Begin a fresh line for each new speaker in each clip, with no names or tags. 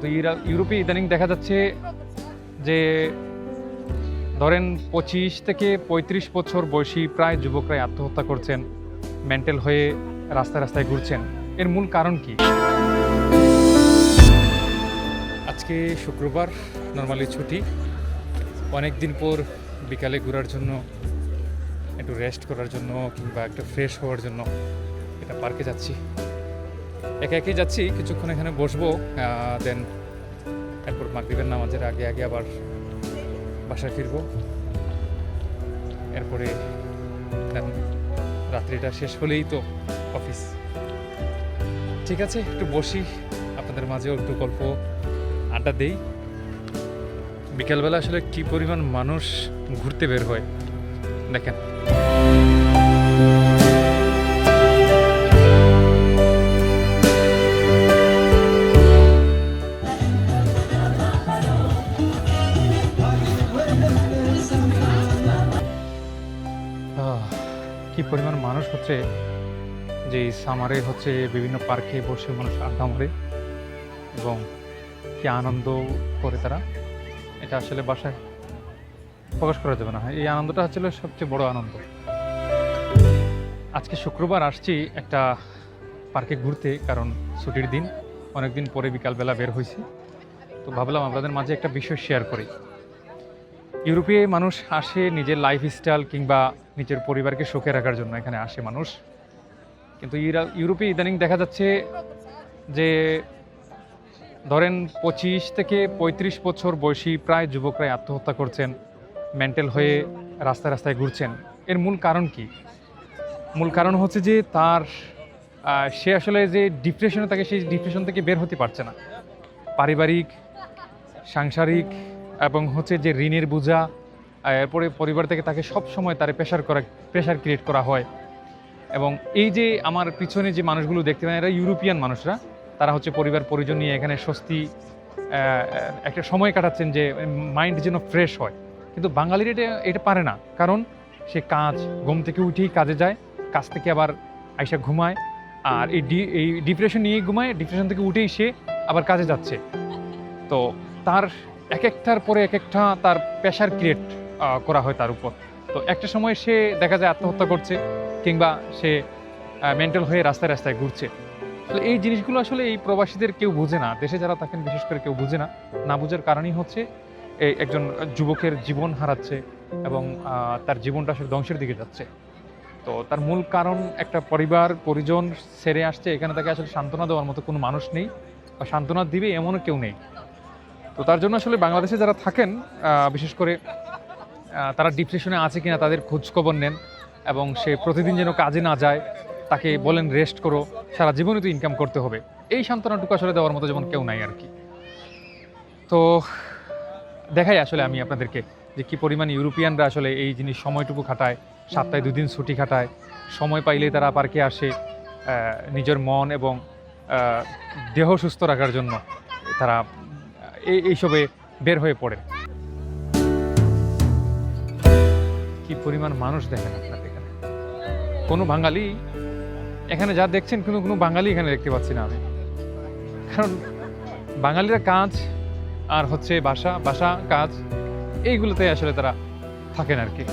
কিন্তু ইউরোপে ইদানিং দেখা যাচ্ছে যে ধরেন পঁচিশ থেকে পঁয়ত্রিশ বছর বয়সী প্রায় যুবকরাই আত্মহত্যা করছেন, মেন্টাল হয়ে রাস্তায় রাস্তায় ঘুরছেন। এর মূল কারণ কি? আজকে শুক্রবার, নর্মালি ছুটি। অনেক দিন পর বিকালে ঘোরার জন্য, একটু রেস্ট করার জন্য কিংবা একটু ফ্রেশ হওয়ার জন্য এটা পার্কে যাচ্ছি। একা একই যাচ্ছি, কিছুক্ষণ এখানে বসবো দেন এরপর মাগরিবের নামাজের আগে আগে আবার বাসায় ফিরবো। এরপরে রাত্রিটা শেষ হলেই তো অফিস। ঠিক আছে, একটু বসি, আপনাদের মাঝেও একটু গল্প, আড্ডা দেই। বিকেলবেলা আসলে কি পরিমাণ মানুষ ঘুরতে বের হয়, দেখেন। হচ্ছে যে সামারে হচ্ছে বিভিন্ন পার্কে বসে মানুষ আড্ডা মারে এবং কি আনন্দ করে তারা, এটা আসলে বাসায় প্রকাশ করা যাবে না। এই আনন্দটা হচ্ছিল সবচেয়ে বড় আনন্দ। আজকে শুক্রবার আসছি একটা পার্কে ঘুরতে, কারণ ছুটির দিন, অনেকদিন পরে বিকালবেলা বের হয়েছি। তো ভাবলাম আপনাদের মাঝে একটা বিষয় শেয়ার করি। ইউরোপে মানুষ আসে নিজের লাইফস্টাইল কিংবা নিজের পরিবারকে সুখে রাখার জন্য, এখানে আসে মানুষ। কিন্তু ইউরোপে ইদানিং দেখা যাচ্ছে যে ধরেন পঁচিশ থেকে পঁয়ত্রিশ বছর বয়সী প্রায় যুবকরাই আত্মহত্যা করছেন মেন্টাল হয়ে রাস্তায় রাস্তায় ঘুরছেন। এর মূল কারণ কি? মূল কারণ হচ্ছে যে তার সে আসলে যে ডিপ্রেশনে থাকে, সেই ডিপ্রেশন থেকে বের হতে পারছে না। পারিবারিক, সাংসারিক এবং হচ্ছে যে ঋণের বোঝা এরপরে পরিবার থেকে তাকে সব সময় তার প্রেশার করা প্রেশার ক্রিয়েট করা হয়। এবং এই যে আমার পিছনে যে মানুষগুলো দেখতে পান, এরা ইউরোপিয়ান মানুষরা, তারা হচ্ছে পরিবার, পরিজন নিয়ে এখানে স্বস্তি একটা সময় কাটাচ্ছেন যে মাইন্ড যেন ফ্রেশ হয়। কিন্তু বাঙালির এটা এটা পারে না। কারণ সে কাজ, ঘুম থেকে উঠেই কাজে যায়, কাজ থেকে আবার আইসা ঘুমায়, আর এই ডি, এই ডিপ্রেশন নিয়েই ঘুমায় ডিপ্রেশন থেকে উঠেই সে আবার কাজে যাচ্ছে। তো তার এক একটার পরে এক একটা তার প্রেশার ক্রিয়েট করা হয় তার উপর। তো একটা সময় সে দেখা যায় আত্মহত্যা করছে কিংবা সে মেন্টাল হয়ে রাস্তায় রাস্তায় ঘুরছে। তো এই জিনিসগুলো আসলে এই প্রবাসীদের কেউ বুঝে না। দেশে যারা থাকেন, বিশেষ করে কেউ বুঝে না। না বুঝার কারণই হচ্ছে এই একজন যুবকের জীবন হারাচ্ছে এবং তার জীবনটা আসলে ধ্বংসের দিকে যাচ্ছে। তো তার মূল কারণ একটা পরিবার, পরিজন সেরে আসছে, এখানে তাকে আসলে সান্ত্বনা দেওয়ার মতো কোনো মানুষ নেই। বা সান্ত্বনা দিবে এমনও কেউ নেই। তো তার জন্য আসলে বাংলাদেশে যারা থাকেন বিশেষ করে তারা ডিপ্রেশনে আছে কিনা তাদের খোঁজ খবর নেন এবং সে প্রতিদিন যেন কাজে না যায়, তাকে বলেন রেস্ট করো, সারা জীবনে তো ইনকাম করতে হবে। এই সান্ত্বনাটুকু আসলে দেওয়ার মতো যেমন কেউ নাই আর কি। তো দেখাই আসলে আমি আপনাদেরকে যে কী পরিমাণ ইউরোপিয়ানরা আসলে এই জিনিস সময়টুকু খাটায়, সপ্তাহে দুদিন ছুটি খাটায়, সময় পাইলে তারা পার্কে আসে নিজের মন এবং দেহ সুস্থ রাখার জন্য তারা এইসবে বের হয়ে পড়ে। কি পরিমাণ মানুষ দেখেন আপনার এখানে? কোনো বাঙালি এখানে যা দেখছেন কিন্তু কোনো বাঙালি এখানে দেখতে পাচ্ছি না আমি। কারণ বাঙালিরা কাজ আর হচ্ছে বাসা বাসা কাজ এইগুলোতে আসলে তারা থাকেন আর কি।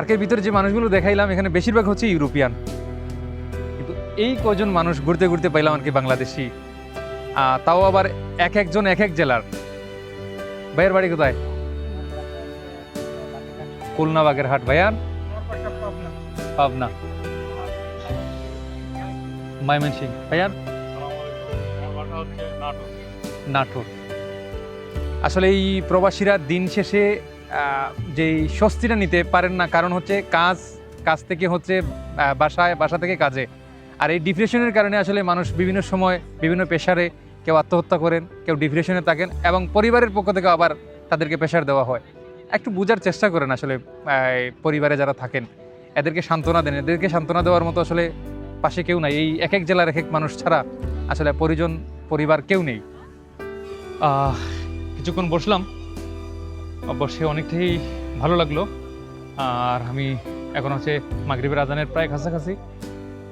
পার্কের ভিতরে যে মানুষগুলো দেখাইলাম, এখানে বেশিরভাগ হচ্ছে ইউরোপিয়ান। কিন্তু এই কজন মানুষ ঘুরতে ঘুরতে পাইলাম আর কি বাংলাদেশি। তাও আবার এক একজন এক এক জেলার। ভাইয়ের বাড়ি কোথায়? খুলনা বাগেরহাট। ভাইয়ার পাবনা। ময়মনসিং ভাইয়ার নাটোর। আসলে এই প্রবাসীরা দিন শেষে যেই স্বস্তিটা নিতে পারেন না, কারণ হচ্ছে কাজ কাজ থেকে হচ্ছে বাসায়, বাসা থেকে কাজে। আর এই ডিপ্রেশনের কারণে আসলে মানুষ বিভিন্ন সময় বিভিন্ন পেশারে কেউ আত্মহত্যা করেন, কেউ ডিপ্রেশনে থাকেন এবং পরিবারের পক্ষ থেকে আবার তাদেরকে প্রেশার দেওয়া হয়। একটু বোঝার চেষ্টা করেন আসলে পরিবারে যারা থাকেন। এদেরকে সান্ত্বনা দেন। এদেরকে সান্ত্বনা দেওয়ার মতো আসলে পাশে কেউ নাই। এই এক এক জেলার এক এক মানুষ ছাড়া আসলে পরিজন, পরিবার কেউ নেই। কিছুক্ষণ বসলাম। বসে অনেকটাই ভালো লাগল। আর আমি এখন হচ্ছে মাগরিবের আজানের প্রায় কাছাকাছি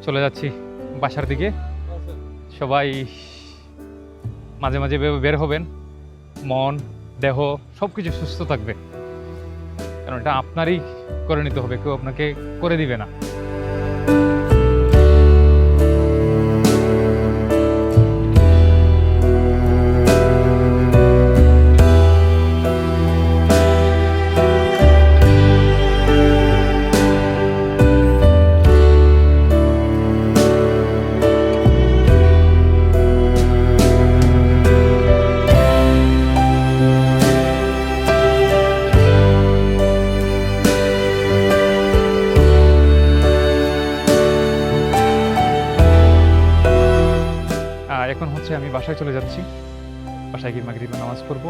চলে যাচ্ছি বাসার দিকে। সবাই মাঝে মাঝে বের হবেন। মন, দেহ সব কিছু সুস্থ থাকবে। কারণ এটা আপনারই করে নিতে হবে, কেউ আপনাকে করে দিবে না। এখন হচ্ছে আমি বাসায় চলে যাচ্ছি। বাসায় গিয়ে মাগরিবে নামাজ পড়ব।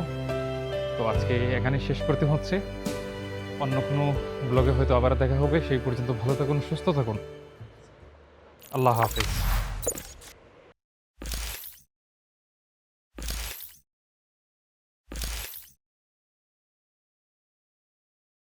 তো আজকে এখানে শেষ করতে হচ্ছে। অন্য কোনো ব্লগে হয়তো আবার দেখা হবে। সেই পর্যন্ত ভালো থাকুন, সুস্থ থাকুন। আল্লাহ হাফিজ।